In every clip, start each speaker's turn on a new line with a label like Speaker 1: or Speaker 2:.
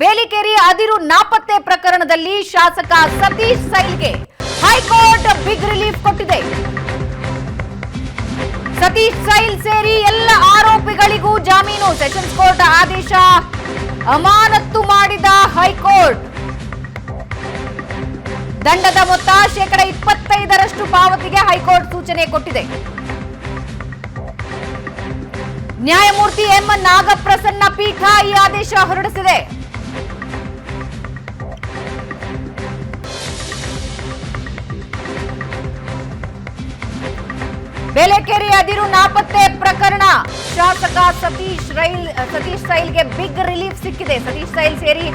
Speaker 1: ಬೇಲಿಕೇರಿ ಅದಿರು ನಾಪತ್ತೆ ಪ್ರಕರಣದಲ್ಲಿ ಶಾಸಕ ಸತೀಶ್ ಸೈಲ್ಗೆ ಹೈಕೋರ್ಟ್ ಬಿಗ್ ರಿಲೀಫ್ ಕೊಟ್ಟಿದೆ. ಸತೀಶ್ ಸೈಲ್ ಸೇರಿ ಎಲ್ಲ ಆರೋಪಿಗಳಿಗೂ ಜಾಮೀನು. ಸೆಷನ್ಸ್ ಕೋರ್ಟ್ ಆದೇಶ ಅಮಾನತ್ತು ಮಾಡಿದ ಹೈಕೋರ್ಟ್. ದಂಡದ ಮೊತ್ತ ಶೇಕಡ ಇಪ್ಪತ್ತೈದರಷ್ಟು ಪಾವತಿಗೆ ಹೈಕೋರ್ಟ್ ಸೂಚನೆ ಕೊಟ್ಟಿದೆ. ನ್ಯಾಯಮೂರ್ತಿ ಎಂ ನಾಗಪ್ರಸನ್ನ ಪೀಠ ಈ ಆದೇಶ ಹೊರಡಿಸಿದೆ. ಬೇಲೆಕೆರೆ ಅದಿರು ನಾಪತ್ತೆ ಪ್ರಕರಣ. ಶಾಸಕ ಸತೀಶ್ ರೈಲ್, ಸತೀಶ್ ಸೈಲ್ಗೆ ಬಿಗ್ ರಿಲೀಫ್ ಸಿಕ್ಕಿದೆ. ಸತೀಶ್ ಸೈಲ್ ಸೇರಿ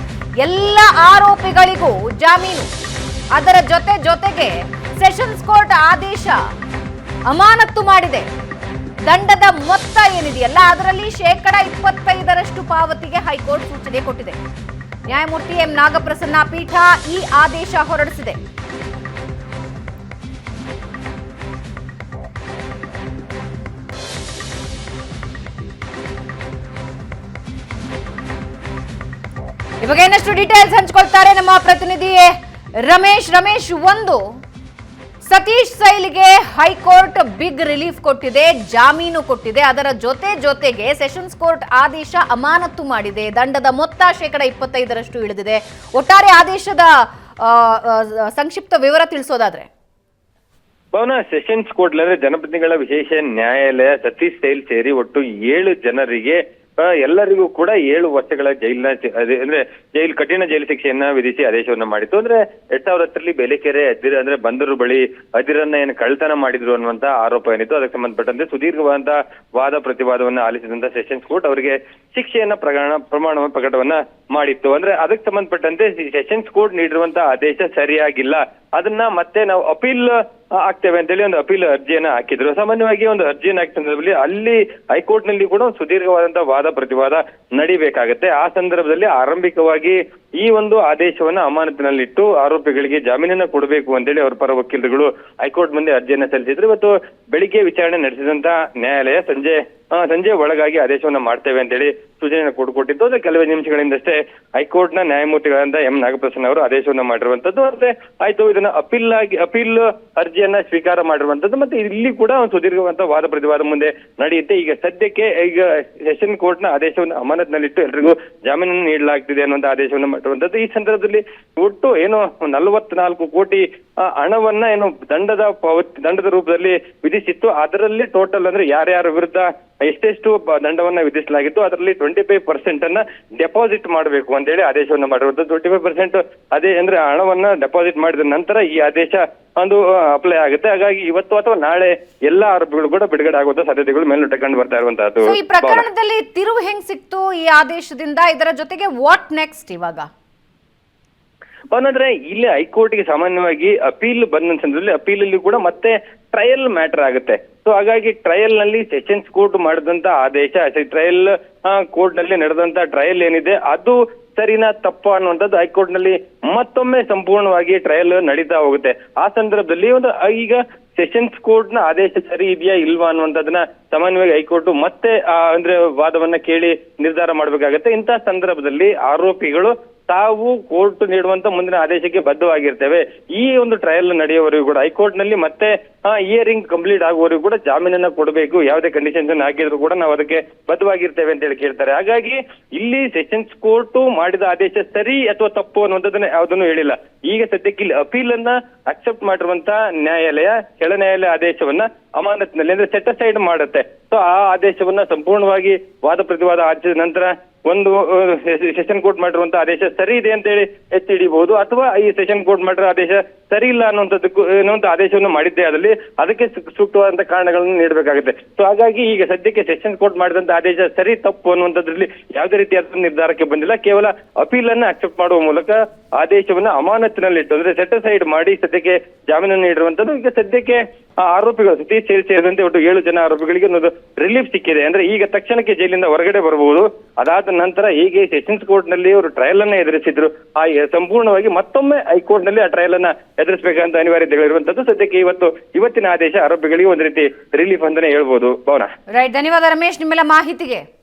Speaker 1: ಎಲ್ಲ ಆರೋಪಿಗಳಿಗೂ ಜಾಮೀನು. ಅದರ ಜೊತೆ ಜೊತೆಗೆ ಸೆಷನ್ಸ್ ಕೋರ್ಟ್ ಆದೇಶ ಅಮಾನತ್ತು ಮಾಡಿದೆ. ದಂಡದ ಮೊತ್ತ ಏನಿದೆಯಲ್ಲ, ಅದರಲ್ಲಿ ಶೇಕಡ ಇಪ್ಪತ್ತೈದರಷ್ಟು ಪಾವತಿಗೆ ಹೈಕೋರ್ಟ್ ಸೂಚನೆ ಕೊಟ್ಟಿದೆ. ನ್ಯಾಯಮೂರ್ತಿ ಎಂ ನಾಗಪ್ರಸನ್ನ ಪೀಠ ಈ ಆದೇಶ ಹೊರಡಿಸಿದೆ. ಇವಾಗ ಇನ್ನಷ್ಟು ಡೀಟೇಲ್ಸ್ ಹಂಚ್ಕೊಳ್ತಾರೆ ನಮ್ಮ ಪ್ರತಿನಿಧಿ ರಮೇಶ್. ರಮೇಶ್, ಒಂದು, ಸತೀಶ್ ಸೈಲ್ಗೆ ಹೈಕೋರ್ಟ್ ಬಿಗ್ ರಿಲೀಫ್ ಕೊಟ್ಟಿದೆ, ಜಾಮೀನು ಕೊಟ್ಟಿದೆ. ಅದರ ಜೊತೆ ಜೊತೆಗೆ ಸೆಷನ್ಸ್ ಕೋರ್ಟ್ ಆದೇಶ ಅಮಾನತು ಮಾಡಿದೆ. ದಂಡದ ಮೊತ್ತ ಶೇಕಡ ಇಪ್ಪತ್ತೈದರಷ್ಟು ಇಳಿದಿದೆ. ಒಟ್ಟಾರೆ ಆದೇಶದ ಸಂಕ್ಷಿಪ್ತ ವಿವರ ತಿಳಿಸೋದಾದ್ರೆ.
Speaker 2: ಭವನ ಸೆಷನ್ಸ್ ಕೋರ್ಟ್ ಅಂದ್ರೆ ಜನಪ್ರತಿನಿಧಿಗಳ ವಿಶೇಷ ನ್ಯಾಯಾಲಯ ಸತೀಶ್ ಸೈಲ್ ಸೇರಿ ಒಟ್ಟು ಏಳು ಜನರಿಗೆ ಎಲ್ಲರಿಗೂ ಕೂಡ ಏಳು ವರ್ಷಗಳ ಜೈಲಿನ ಅಂದ್ರೆ ಜೈಲು, ಕಠಿಣ ಜೈಲು ಶಿಕ್ಷೆಯನ್ನ ವಿಧಿಸಿ ಆದೇಶವನ್ನ ಮಾಡಿತ್ತು. ಅಂದ್ರೆ ಎರಡ್ ಸಾವಿರದ ಹತ್ತರಲ್ಲಿ ಬೇಲೆಕೆರೆ ಅದಿರ, ಅಂದ್ರೆ ಬಂದರು ಬಳಿ ಅದಿರನ್ನ ಏನ್ ಕಳ್ತನ ಮಾಡಿದ್ರು ಅನ್ನುವಂತ ಆರೋಪ ಏನಿತ್ತು. ಅದಕ್ಕೆ ಸಂಬಂಧಪಟ್ಟಂತೆ ಸುದೀರ್ಘವಾದ ವಾದ ಪ್ರತಿವಾದವನ್ನ ಆಲಿಸಿದಂತ ಸೆಷನ್ಸ್ ಕೋರ್ಟ್ ಅವರಿಗೆ ಶಿಕ್ಷೆಯನ್ನ ಪ್ರಕರಣ ಪ್ರಮಾಣ ಪ್ರಕಟವನ್ನ ಮಾಡಿತ್ತು. ಅಂದ್ರೆ ಅದಕ್ಕೆ ಸಂಬಂಧಪಟ್ಟಂತೆ ಸೆಷನ್ಸ್ ಕೋರ್ಟ್ ನೀಡಿರುವಂತ ಆದೇಶ ಸರಿಯಾಗಿಲ್ಲ. ಅದನ್ನ ಮತ್ತೆ ನಾವು ಅಪೀಲ್ ಆಗ್ತೇವೆ ಅಂತೇಳಿ ಒಂದು ಅಪೀಲ್ ಅರ್ಜಿಯನ್ನ ಹಾಕಿದ್ರು. ಸಾಮಾನ್ಯವಾಗಿ ಒಂದು ಅರ್ಜಿಯನ್ನು ಹಾಕಿದ ಸಂದರ್ಭದಲ್ಲಿ ಅಲ್ಲಿ ಹೈಕೋರ್ಟ್ನಲ್ಲಿ ಕೂಡ ಸುದೀರ್ಘವಾದಂತಹ ವಾದ, ಪ್ರತಿವಾದ ನಡಿಬೇಕಾಗತ್ತೆ. ಆ ಸಂದರ್ಭದಲ್ಲಿ ಆರಂಭಿಕವಾಗಿ ಈ ಒಂದು ಆದೇಶವನ್ನ ಅಮಾನತಿನಲ್ಲಿಟ್ಟು ಆರೋಪಿಗಳಿಗೆ ಜಾಮೀನನ್ನ ಕೊಡಬೇಕು ಅಂತೇಳಿ ಅವರ ಪರ ವಕೀಲರುಗಳು ಹೈಕೋರ್ಟ್ ಮುಂದೆ ಅರ್ಜಿಯನ್ನ ಸಲ್ಲಿಸಿದ್ರು. ಇವತ್ತು ಬೆಳಿಗ್ಗೆ ವಿಚಾರಣೆ ನಡೆಸಿದಂತ ನ್ಯಾಯಾಲಯ ಸಂಜೆ ಸಂಜೆ ಒಳಗಾಗಿ ಆದೇಶವನ್ನ ಮಾಡ್ತೇವೆ ಅಂತೇಳಿ ಸೂಚನೆಯನ್ನು ಕೊಟ್ಟಿದ್ದು ಅದು ಕೆಲವೇ ನಿಮಿಷಗಳಿಂದಷ್ಟೇ ಹೈಕೋರ್ಟ್ನ ನ್ಯಾಯಮೂರ್ತಿಗಳಾದ ಎಂ. ನಾಗಪ್ರಸನ್ನ ಅವರು ಆದೇಶವನ್ನ ಮಾಡಿರುವಂತದ್ದು. ಮತ್ತೆ ಆಯ್ತು, ಇದನ್ನ ಅಪೀಲ್ ಆಗಿ, ಅಪೀಲ್ ಅರ್ಜಿಯನ್ನ ಸ್ವೀಕಾರ ಮಾಡಿರುವಂತದ್ದು. ಮತ್ತೆ ಇಲ್ಲಿ ಕೂಡ ಒಂದು ಸುದೀರ್ಘವಂತ ವಾದ ಪ್ರತಿವಾದ ಮುಂದೆ ನಡೆಯುತ್ತೆ. ಈಗ ಸದ್ಯಕ್ಕೆ ಈಗ ಸೆಷನ್ ಕೋರ್ಟ್ನ ಆದೇಶವನ್ನು ಅಮಾನತ್ನಲ್ಲಿಟ್ಟು ಎಲ್ರಿಗೂ ಜಾಮೀನನ್ನು ನೀಡಲಾಗ್ತಿದೆ ಅನ್ನುವಂತ ಆದೇಶವನ್ನು ಮಾಡಿರುವಂತದ್ದು ಈ ಸಂದರ್ಭದಲ್ಲಿ ಒಟ್ಟು ಏನು ನಲವತ್ನಾಲ್ಕು ಕೋಟಿ ಹಣವನ್ನ ಏನು ದಂಡದ ದಂಡದ ರೂಪದಲ್ಲಿ ವಿಧಿಸಿತ್ತು. ಅದರಲ್ಲಿ ಟೋಟಲ್ ಅಂದ್ರೆ ಯಾರ್ಯಾರ ವಿರುದ್ಧ ಎಷ್ಟೆಷ್ಟು ದಂಡವನ್ನ ವಿಧಿಸಲಾಗಿತ್ತು ಅದರಲ್ಲಿ ಟ್ವೆಂಟಿ ಫೈವ್ ಪರ್ಸೆಂಟ್ ಅನ್ನ ಡೆಪಾಸಿಟ್ ಮಾಡಬೇಕು ಅಂತೇಳಿ ಆದೇಶವನ್ನ ಮಾಡಿರುವುದು ಟ್ವೆಂಟಿ ಫೈವ್ ಪರ್ಸೆಂಟ್ ಅದೇ ಅಂದ್ರೆ ಹಣವನ್ನ ಡೆಪಾಸಿಟ್ ಮಾಡಿದ ನಂತರ ಈ ಆದೇಶ ಒಂದು ಅಪ್ಲೈ ಆಗುತ್ತೆ. ಹಾಗಾಗಿ ಇವತ್ತು ಅಥವಾ ನಾಳೆ ಎಲ್ಲಾ ಆರೋಪಿಗಳು ಕೂಡ ಬಿಡುಗಡೆ ಆಗುವಂತ ಸಾಧ್ಯತೆಗಳು ಮೇಲ್ನೋಟ ಕಂಡು ಬರ್ತಾ ಇರುವಂತಹದ್ದು
Speaker 1: ಈ ಪ್ರಕರಣದಲ್ಲಿ ತಿರುವು ಹೆಂಗ್ ಸಿಕ್ತು ಈ ಆದೇಶದಿಂದ? ಇದರ ಜೊತೆಗೆ ವಾಟ್ ನೆಕ್ಸ್ಟ್ ಇವಾಗ?
Speaker 2: ಅವನಂದ್ರೆ ಇಲ್ಲಿ ಹೈಕೋರ್ಟ್ಗೆ ಸಾಮಾನ್ಯವಾಗಿ ಅಪೀಲ್ ಬಂದ ಸಂದರ್ಭದಲ್ಲಿ ಅಪೀಲ್ ಅಲ್ಲಿ ಕೂಡ ಮತ್ತೆ ಟ್ರಯಲ್ ಮ್ಯಾಟರ್ ಆಗುತ್ತೆ. ಸೊ ಹಾಗಾಗಿ ಟ್ರಯಲ್ನಲ್ಲಿ ಸೆಷನ್ಸ್ ಕೋರ್ಟ್ ಮಾಡಿದಂತ ಆದೇಶ ಟ್ರಯಲ್ ಕೋರ್ಟ್ನಲ್ಲಿ ನಡೆದಂತ ಟ್ರಯಲ್ ಏನಿದೆ, ಅದು ಸರಿನಾ ತಪ್ಪ ಅನ್ನುವಂಥದ್ದು ಹೈಕೋರ್ಟ್ನಲ್ಲಿ ಮತ್ತೊಮ್ಮೆ ಸಂಪೂರ್ಣವಾಗಿ ಟ್ರಯಲ್ ನಡೀತಾ ಹೋಗುತ್ತೆ. ಆ ಸಂದರ್ಭದಲ್ಲಿ ಒಂದು ಈಗ ಸೆಷನ್ಸ್ ಕೋರ್ಟ್ನ ಆದೇಶ ಸರಿ ಇದೆಯಾ ಇಲ್ವಾ ಅನ್ನುವಂಥದ್ದನ್ನ ಸಾಮಾನ್ಯವಾಗಿ ಹೈಕೋರ್ಟ್ ಮತ್ತೆ ಅಂದ್ರೆ ವಾದವನ್ನ ಕೇಳಿ ನಿರ್ಧಾರ ಮಾಡ್ಬೇಕಾಗತ್ತೆ. ಇಂತಹ ಸಂದರ್ಭದಲ್ಲಿ ಆರೋಪಿಗಳು ತಾವು ಕೋರ್ಟ್ ನೀಡುವಂತ ಮುಂದಿನ ಆದೇಶಕ್ಕೆ ಬದ್ಧವಾಗಿರ್ತೇವೆ. ಈ ಒಂದು ಟ್ರಯಲ್ ನಡೆಯುವವರೆಗೂ ಕೂಡ ಹೈಕೋರ್ಟ್ನಲ್ಲಿ ಮತ್ತೆ ಇಯರಿಂಗ್ ಕಂಪ್ಲೀಟ್ ಆಗುವವರೆಗೂ ಕೂಡ ಜಾಮೀನನ್ನ ಕೊಡಬೇಕು. ಯಾವುದೇ ಕಂಡೀಷನ್ಸ್ ಅನ್ನು ಹಾಕಿದ್ರು ಕೂಡ ನಾವು ಅದಕ್ಕೆ ಬದ್ಧವಾಗಿರ್ತೇವೆ ಅಂತ ಹೇಳಿ ಕೇಳ್ತಾರೆ. ಹಾಗಾಗಿ ಇಲ್ಲಿ ಸೆಷನ್ಸ್ ಕೋರ್ಟ್ ಮಾಡಿದ ಆದೇಶ ಸರಿ ಅಥವಾ ತಪ್ಪು ಅನ್ನುವಂಥದ್ದನ್ನ ಯಾವುದನ್ನು ಹೇಳಿಲ್ಲ. ಈಗ ಸದ್ಯಕ್ಕೆ ಇಲ್ಲಿ ಅಪೀಲ್ ಅನ್ನ ಅಕ್ಸೆಪ್ಟ್ ಮಾಡಿರುವಂತ ನ್ಯಾಯಾಲಯ, ಕೆಳ ನ್ಯಾಯಾಲಯ ಆದೇಶವನ್ನ ಅಮಾನತ್ನಲ್ಲಿ, ಅಂದ್ರೆ ಸೆಟ್ ಅಸೈಡ್ ಮಾಡುತ್ತೆ. ಸೊ ಆ ಆದೇಶವನ್ನ ಸಂಪೂರ್ಣವಾಗಿ ವಾದ ಪ್ರತಿವಾದ ಆಚರಿಸಿದ ನಂತರ ಒಂದು ಸೆಷನ್ ಕೋರ್ಟ್ ಮಾಡಿರುವಂತಹ ಆದೇಶ ಸರಿ ಇದೆ ಅಂತ ಹೇಳಿ ಎತ್ತಿ ಹಿಡಿಬಹುದು ಅಥವಾ ಈ ಸೆಷನ್ ಕೋರ್ಟ್ ಮಾಡಿರೋ ಆದೇಶ ಸರಿ ಇಲ್ಲ ಅನ್ನುವಂಥದ್ದಕ್ಕೂ, ಅನ್ನುವಂಥ ಆದೇಶವನ್ನು ಮಾಡಿದ್ದೇ ಅದರಲ್ಲಿ ಅದಕ್ಕೆ ಸೂಕ್ತವಾದಂತಹ ಸೂಕ್ತವಾದಂತ ಕಾರಣಗಳನ್ನು ನೀಡಬೇಕಾಗುತ್ತೆ. ಸೊ ಹಾಗಾಗಿ ಈಗ ಸದ್ಯಕ್ಕೆ ಸೆಷನ್ ಕೋರ್ಟ್ ಮಾಡಿದಂತ ಆದೇಶ ಸರಿ, ತಪ್ಪು ಅನ್ನುವಂಥದ್ರಲ್ಲಿ ಯಾವುದೇ ರೀತಿಯಾದ ನಿರ್ಧಾರಕ್ಕೆ ಬಂದಿಲ್ಲ. ಕೇವಲ ಅಪೀಲ್ ಅನ್ನ ಅಕ್ಸೆಪ್ಟ್ ಮಾಡುವ ಮೂಲಕ ಆದೇಶವನ್ನು ಅಮಾನತಿನಲ್ಲಿಟ್ಟು ಅಂದ್ರೆ ಸೆಟ್ ಸೈಡ್ ಮಾಡಿ ಸದ್ಯಕ್ಕೆ ಜಾಮೀನನ್ನು ನೀಡಿರುವಂತದ್ದು ಈಗ ಸದ್ಯಕ್ಕೆ ಆರೋಪಿಗಳು ಸತೀಶ್ ಸೇರಿ ಸೇರಿದಂತೆ ಒಟ್ಟು ಏಳು ಜನ ಆರೋಪಿಗಳಿಗೆ ಒಂದು ರಿಲೀಫ್ ಸಿಕ್ಕಿದೆ. ಅಂದ್ರೆ ಈಗ ತಕ್ಷಣಕ್ಕೆ ಜೈಲಿಂದ ಹೊರಗಡೆ ಬರಬಹುದು. ಅದಾದ ನಂತರ ಹೀಗೆ ಸೆಷನ್ಸ್ ಕೋರ್ಟ್ನಲ್ಲಿ ಅವರು ಟ್ರಯಲ್ ಅನ್ನ ಎದುರಿಸಿದ್ರು. ಆ ಸಂಪೂರ್ಣವಾಗಿ ಮತ್ತೊಮ್ಮೆ ಹೈಕೋರ್ಟ್ನಲ್ಲಿ ಆ ಟ್ರಯಲ್ ಅನ್ನ ಎದುರಿಸಬೇಕಂತ ಅನಿವಾರ್ಯತೆಗಳಿರುವಂತದ್ದು ಸದ್ಯಕ್ಕೆ ಇವತ್ತು, ಇವತ್ತಿನ ಆದೇಶ ಆರೋಪಿಗಳಿಗೆ ಒಂದು ರೀತಿ ರಿಲೀಫ್ ಅಂತಾನೆ ಹೇಳ್ಬಹುದು ಭವನ?
Speaker 1: ರೈಟ್ ಧನ್ಯವಾದ ರಮೇಶ್, ನಿಮ್ಮೆಲ್ಲ ಮಾಹಿತಿಗೆ.